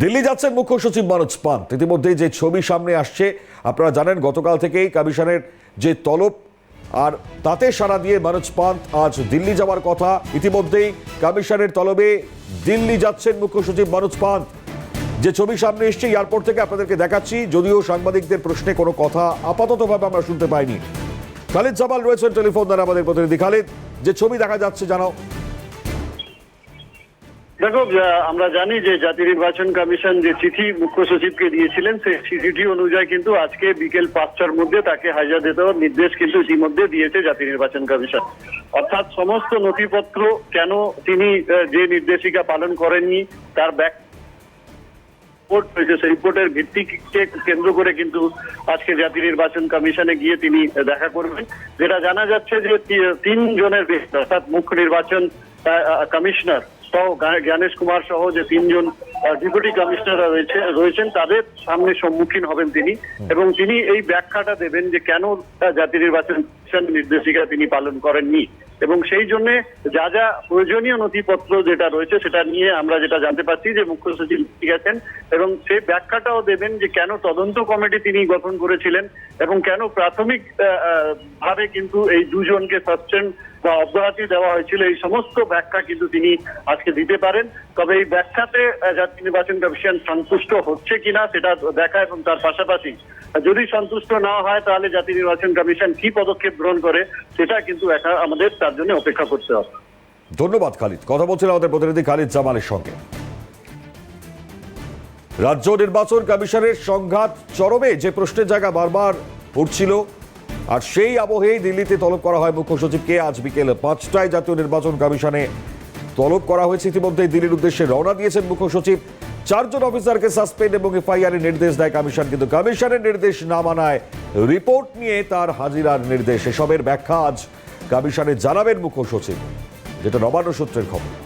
দিল্লি যাচ্ছেন মুখ্য সচিব মনোজ পান্ত। ইতিমধ্যেই যে ছবি সামনে আসছে, আপনারা জানেন, গতকাল থেকেই কমিশনের যে তলব, আর তাতে সাড়া দিয়ে মনোজ পান্ত আজ দিল্লি যাওয়ার কথা। ইতিমধ্যেই কমিশনের তলবে দিল্লি যাচ্ছেন মুখ্য সচিব মনোজ পান্ত। যে ছবি সামনে এসছে, এয়ারপোর্ট থেকে আপনাদেরকে দেখাচ্ছি। যদিও সাংবাদিকদের প্রশ্নে কোনো কথা আপাততভাবে আমরা শুনতে পাইনি। খালিদ জামাল রয়েছেন টেলিফোন দ্বারা আমাদের প্রতিনিধি। খালিদ, যে ছবি দেখা যাচ্ছে, জানাও। দেখো আমরা জানি যে জাতীয় নির্বাচন কমিশন যে চিঠি মুখ্য সচিবকে দিয়েছিলেন, সেই চিঠিটি অনুযায়ী কিন্তু আজকে বিকেল পাঁচটার মধ্যে তাকে হাজিরা দিতে নির্দেশ কিন্তু ইতিমধ্যে দিয়েছে জাতীয় নির্বাচন কমিশন। অর্থাৎ সমস্ত নথিপত্র কেন তিনি যে নির্দেশিকা পালন করেননি, তার ব্যাক রিপোর্ট হয়েছে সেই রিপোর্টের ভিত্তিকে কেন্দ্র করে কিন্তু আজকে জাতীয় নির্বাচন কমিশনে গিয়ে তিনি দেখা করবেন, যেটা জানা যাচ্ছে যে তিন জনের অর্থাৎ মুখ্য নির্বাচন কমিশনার সহ জ্ঞানেশ কুমার সহ যে তিনজন ডেপুটি কমিশনার রয়েছে রয়েছেন তাদের সামনে সম্মুখীন হবেন তিনি। এবং তিনি এই ব্যাখ্যাটা দেবেন যে কেন জাতি নির্বাচন নির্দেশিকা তিনি পালন করেননি। এবং সেই জন্য যা যা প্রয়োজনীয় নথিপত্র যেটা রয়েছে সেটা নিয়ে আমরা যেটা জানতে পারছি যে মুখ্য সচিব গেছেন এবং সেই ব্যাখ্যাটাও দেবেন যে কেন তদন্ত কমিটি তিনি গঠন করেছিলেন এবং কেন প্রাথমিক ভাবে কিন্তু এই দুজনকে সাসপেন্ড বা অব্যাহতি দেওয়া হয়েছিল, এই সমস্ত ব্যাখ্যা কিন্তু তিনি আজকে দিতে পারেন। তবে এই ব্যাখ্যাতে জাতীয় নির্বাচন কমিশন সন্তুষ্ট হচ্ছে কিনা সেটা দেখা এবং তার পাশাপাশি, যদি সন্তুষ্ট না হয়, তাহলে জাতীয় নির্বাচন কমিশন কি পদক্ষেপ গ্রহণ করে সেটা কিন্তু একা আমাদের তার জন্য অপেক্ষা করতে হবে। ধন্যবাদ, খালিদ। কথা বলছিলেন আমাদের প্রতিনিধি খালিদ জামালের সঙ্গে। রাজ্য নির্বাচন কমিশনের সংঘাত চরমে, যে প্রশ্নের জায়গা বারবার উঠছিল আর সেই আবহেই দিল্লিতে তলব করা হয় মুখ্য সচিবকে। আজ বিকেল পাঁচটায় জাতীয় নির্বাচন কমিশনে তলব করা হয়েছে। ইতিমধ্যে দিল্লির উদ্দেশ্যে রওনা দিয়েছেন মুখ্য সচিব। চারজন অফিসারকে সাসপেন্ড এবং এফআইআর নির্দেশ দেয় কমিশন, কিন্তু কমিশনের নির্দেশ না মানায় রিপোর্ট নিয়ে তার হাজিরার নির্দেশ। এসবের ব্যাখ্যা আজ কমিশনে জানাবেন মুখ্য সচিব। যেটা নবান্ন সূত্রের খবর।